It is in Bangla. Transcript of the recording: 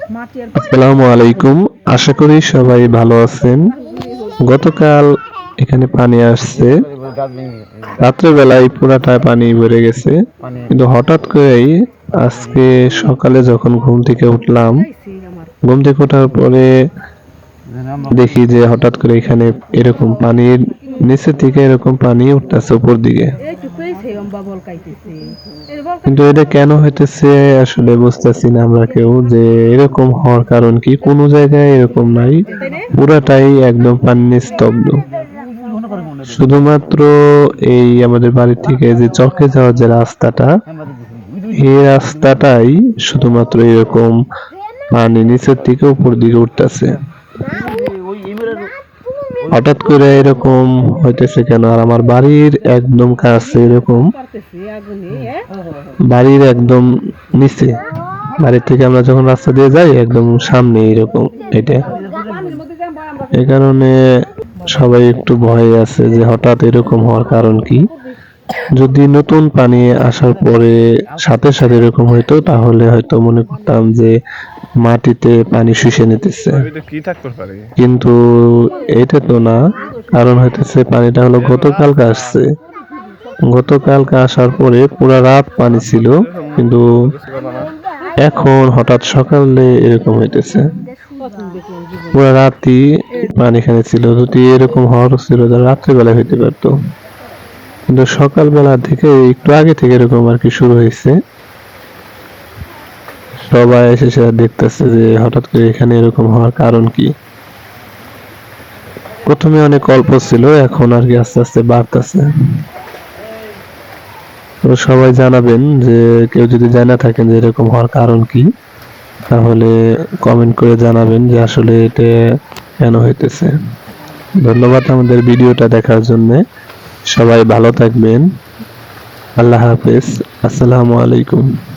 আসসালামু আলাইকুম। আশা করি সবাই ভালো আছেন। গতকাল এখানে পানি আসছে। রাত্রেবেলায় পুরাটায় পানি ভরে গেছে। কিন্তু হঠাৎ করেই আজকে সকালে যখন ঘুম থেকে উঠলাম, ঘুম থেকে ওঠার পরে দেখি যে হঠাৎ করে এখানে এরকম পানির নিচে থেকে এরকম পানি উঠতেছে উপর দিকে। এইটুকুই সেই অম্বা বল খাইতেছি। এর বল কিন্তু এটা কেন হইতেছে আসলে বুঝতেছি না আমরা কেউ যে এরকম হওয়ার কারণ কি কোনো জায়গায় এরকম নাই। পুরাটাই একদম পানি স্তব্ধ। শুধুমাত্র এই আমাদের বাড়ি থেকে যে চকে যাওয়ার যে রাস্তাটা এই রাস্তাটাই শুধুমাত্র এরকম পানি নিচের থেকে উপর দিকে উঠতেছে। হঠাৎ করে এরকম হইতেছে কেন? আর আমার বাড়ির একদম কাছে এরকম? বাড়ির একদম নিচে। বাড়ির থেকে আমরা যখন রাস্তা দিয়ে যাই, একদম সামনে এরকম এটা। এই কারণে সবাই একটু ভয়ে আছে যে হঠাৎ এরকম হওয়ার কারণ কি? যদি নতুন পানি আসার পরে সাথে সাথে এরকম হইতো, তাহলে হয়তো মনে করতাম যে মাটিতে পানি শুষে নিতেছে। কিন্তু এটা তো না কারণ হইতেছে পানিটা হলো গতকালকে আসছে। গতকালকে আসার পরে পুরা রাত পানি ছিল কিন্তু এখন হঠাৎ সকালে এরকম হইতেছে। পুরা রাতই পানি এখানে ছিল যদি এরকম হওয়ার ছিল তাহলে রাত্রেবেলা হইতে পারতো। কিন্তু সকালবেলা থেকে একটু আগে থেকে এরকম আর কি শুরু হয়েছে সবাই এসে সেটা দেখতেছে যে হঠাৎ করে এখানে এরকম হওয়ার কারণ কি? প্রথমে অনেক অল্প ছিল, এখন আর কি আস্তে আস্তে বাড়তেছে। তো সবাই জানাবেন যে কেউ যদি জানা থাকেন যে এরকম হওয়ার কারণ কি, তাহলে কমেন্ট করে জানাবেন যে আসলে এটা কেন হইতেছে। ধন্যবাদ আমাদের ভিডিওটা দেখার জন্য। সবাই ভালো থাকবেন। আল্লাহ হাফেজ। আসসালামু আলাইকুম।